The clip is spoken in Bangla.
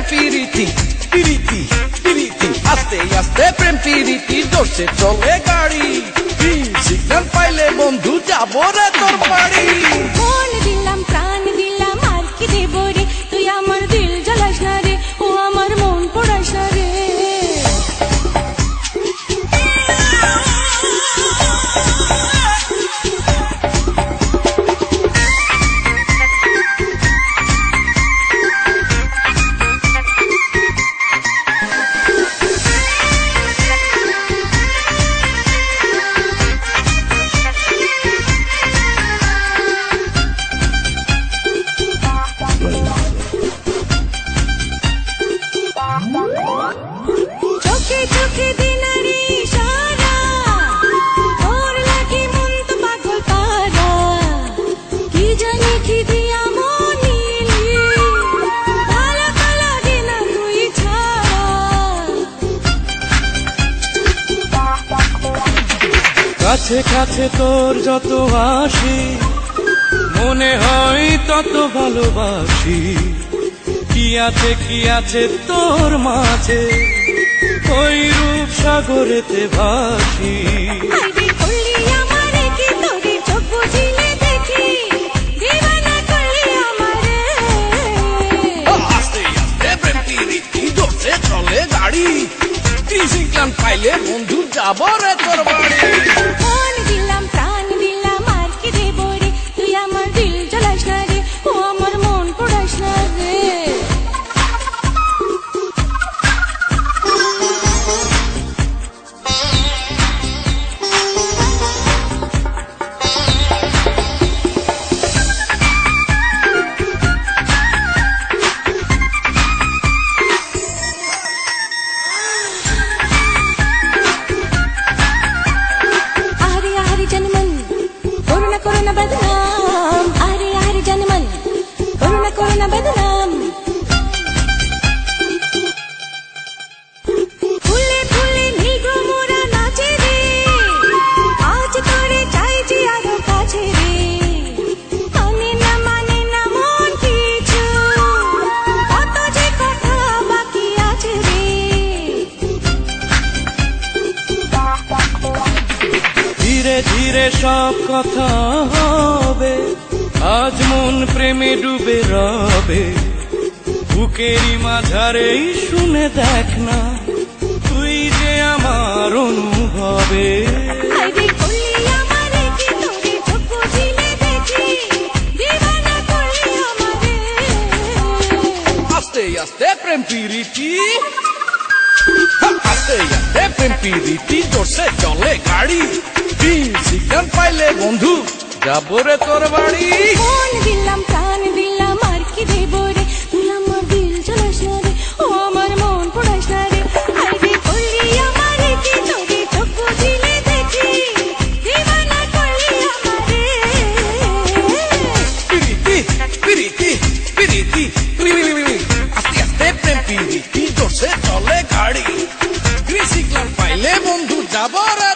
প্রেম পিরিতি পিরিতি পিরিতি আস্তে আস্তে প্রেম পিরিতি ধরছে চলে গাড়ি। সিগন্যাল পাইলে বন্ধু যা কাছে কাছে তোর যত আসি মনে হয় তত ভালোবাসি। কি আছে কি আছে তোর মাঝে ওই রূপ সাগরেতে ভাসি। চলে গাড়ি। সিগন্যাল পাইলে বন্ধু যাব রে তোর বাড়ি। ধীরে সব কথা হবে। আজ মন প্রেমে ডুবে রবে। বুকেরই মাঝারেই শুনে দেখ না তুই যে আমার অনুভবে। আস্তে আস্তে প্রেম পিরিতি আস্তে আস্তে প্রেম পিরিতি জোরসে চলে গাড়ি। সিগন্যাল পাইলে বন্ধু যাব রে তোর বাড়ি। মন দিলাম প্রাণ দিলাম আর কি দেব রে? তুই আমার দিল জ্বালাস না রে। ও আমার মন পড়াস না রে। আইবি করলি আমারে কি তোরে চোখ বুঝিলে দেখি? দিবানা করলি আমারে। পিরিতি পিরিতি পিরিতি আস্তে আস্তে প্রেম পিরিতি জোরসে চলে গাড়ি। সিগন্যাল পাইলে বন্ধু যাব রে